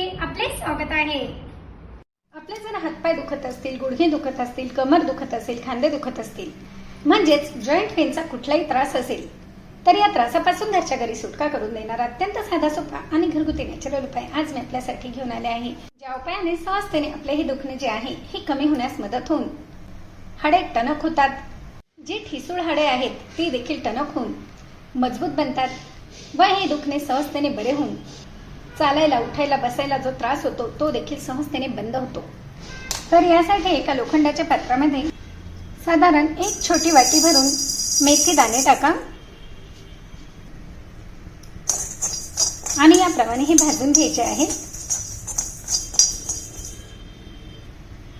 आपले स्वागत आहे. आपले जर हातपाय दुखत असतील गुडघे दुखत असतील कमर दुखत असेल खांदे दुखत असतील म्हणजेच जॉईंट पेनचा कुठलाही त्रास असेल तर या त्रासापासून घरच्या घरी सुटका करून देणारा अत्यंत साधा सोपा आणि घरगुती नॅचरल उपाय आज मी आपल्यासाठी घेऊन आले आहे. ज्या उपायाने सहजतेने आपले हे दुखणे जे आहे हे कमी होण्यास मदत होऊन हाडे टणक होतात. जी ठिसूळ हाडे आहेत ती देखील टणक होऊन मजबूत बनतात. व हे दुखणे सहजतेने बरे होऊन चालायला उठायला बसायला जो त्रास होतो तो देखील सहजतेने बंद होतो. तर यासाठी एका लोखंडाच्या पात्रामध्ये साधारण एक छोटी वाटी भरून मेथी दाणे टाका. आणि याप्रमाणे हे भाजून घ्यायचे आहेत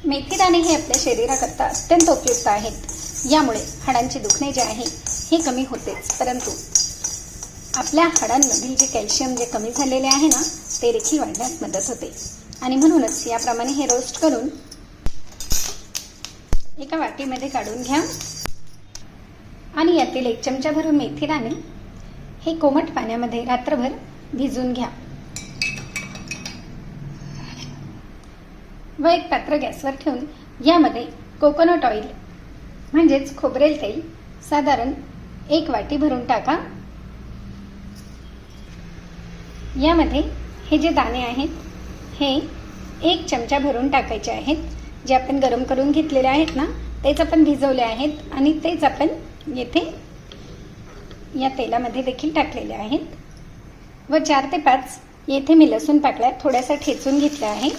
मेथी दाणे हे आपल्या शरीराकरता अत्यंत उपयुक्त आहेत. यामुळे हाडांचे दुखणे जे आहे हे कमी होतेच. परंतु आपल्या हाडांमधील जे कॅल्शियम जे कमी झालेले आहे ना ते देखील वाढण्यास मदत होते. आणि म्हणूनच याप्रमाणे हे रोस्ट करून एका वाटीमध्ये काढून घ्या. आणि यातील एक चमचा भरून मेथी दाणे हे कोमट पाण्यामध्ये रात्रभर भिजून घ्या. व एक पात्र गॅसवर ठेवून यामध्ये कोकोनट ऑइल म्हणजेच खोबरेल तेल साधारण एक वाटी भरून टाका. यामध्ये हे जे दाणे आहेत हे एक चमचा भरून टाकायचे आहेत. जे आपण गरम करून घेतलेले आहेत ना तेच आपण भिजवले आहेत आणि तेच आपण येथे या तेलामध्ये देखील टाकलेले आहेत. व चार ते पाच येथे मी लसूण पाकळ्या थोड्यासा ठेचून घेतल्या आहे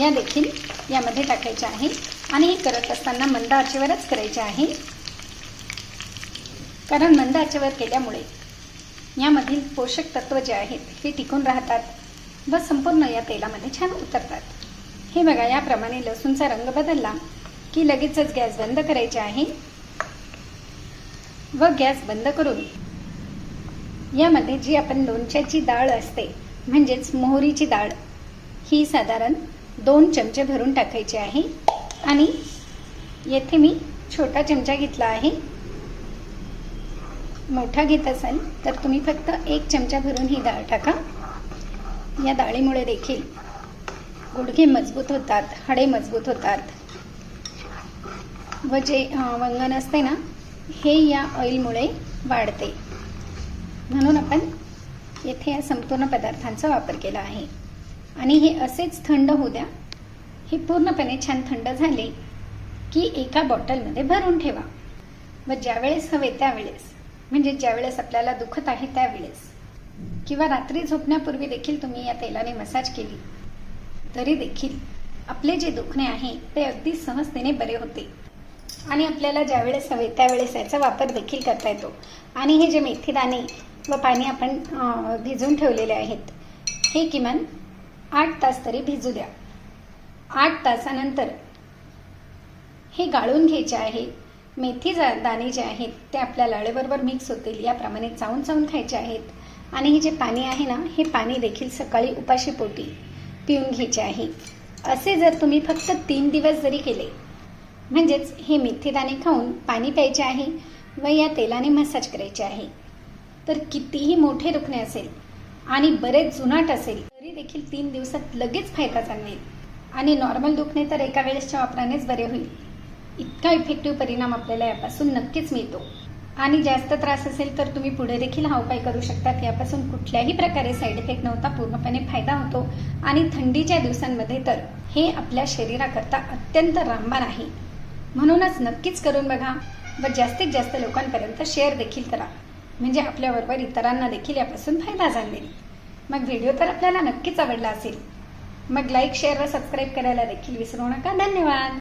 या देखील यामध्ये टाकायच्या आहे आणि हे करत असताना मंद आचेवरच करायचे आहे. कारण मंद आचेवर केल्यामुळे यामधील पोषक तत्व जे आहेत हे टिकून राहतात व संपूर्ण या तेलामध्ये छान उतरतात. हे बघा याप्रमाणे लसूणचा रंग बदलला की लगेचच गॅस बंद करायचे आहे. व गॅस बंद करून यामध्ये जी आपण लोणच्याची डाळ असते म्हणजेच मोहरीची डाळ ही साधारण दोन चमचे भरून टाकायची आहे. आणि येथे मी छोटा चमचा घेतला आहे. मोठा घेत असाल तर तुम्ही फक्त एक चमचा भरून ही डाळ टाका. या डाळीमुळे देखील गुडघे मजबूत होतात हाडे मजबूत होतात. व जे वंगण असते ना हे या ऑइलमुळे वाढते. म्हणून आपण येथे या संपूर्ण पदार्थांचा वापर केला आहे. आणि हे असेच थंड होऊ द्या. हे पूर्णपणे छान थंड झाले की एका बॉटलमध्ये भरून ठेवा. व ज्यावेळेस हवे त्यावेळेस म्हणजे ज्यावेळेस आपल्याला दुखत आहे त्यावेळेस. किंवा रात्री झोपण्यापूर्वी देखील तुम्ही या तेलाने मसाज केली तरी देखील आपले जे दुखणे आहे ते अगदी सहजतेने बरे होते. आणि आपल्याला ज्यावेळेस हवे त्यावेळेस याचा वापर देखील करता येतो. आणि हे जे मेथी दाणे व पाणी आपण भिजवून ठेवलेले आहेत हे किमान आठ तास तरी भिजू द्या. आठ तासानंतर हे गाळून घ्यायचे आहे. मेथी जा दाणे जे आहेत ते आपल्या लाळेबरोबर मिक्स होतील. याप्रमाणे चावून चावून खायचे आहेत. आणि हे जे पाणी आहे ना हे पाणी देखील सकाळी उपाशी पोटी पिऊन घ्यायचे आहे. असे जर तुम्ही फक्त तीन दिवस जरी केले म्हणजेच हे मेथी दाणे खाऊन पाणी प्यायचे आहे व या तेलाने मसाज करायचे आहे तर कितीही मोठे दुखणे असेल आणि बरेच जुनाट असेल तरी देखील तीन दिवसात लगेच फायदा जाणवेल. आणि नॉर्मल दुखणे तर एका वेळेसच्या वापरानेच बरे होईल. इतका इफेक्टिव्ह परिणाम आपल्याला यापासून नक्कीच मिळतो. आणि जास्त त्रास असेल तर तुम्ही पुढे देखील हा उपाय करू शकतात यापासून कुठल्याही प्रकारे साईड इफेक्ट नव्हता पूर्णपणे फायदा होतो. आणि थंडीच्या दिवसांमध्ये तर हे आपल्या शरीराकरता अत्यंत रामबाण आहे. म्हणूनच नक्कीच करून बघा व जास्तीत जास्त लोकांपर्यंत शेअर देखील करा. म्हणजे आपल्याबरोबर इतरांना देखील यापासून फायदा जाणवेल. मग व्हिडिओ तर आपल्याला नक्कीच आवडला असेल. मग लाईक शेअर व सबस्क्राईब करायला देखील विसरू नका. धन्यवाद!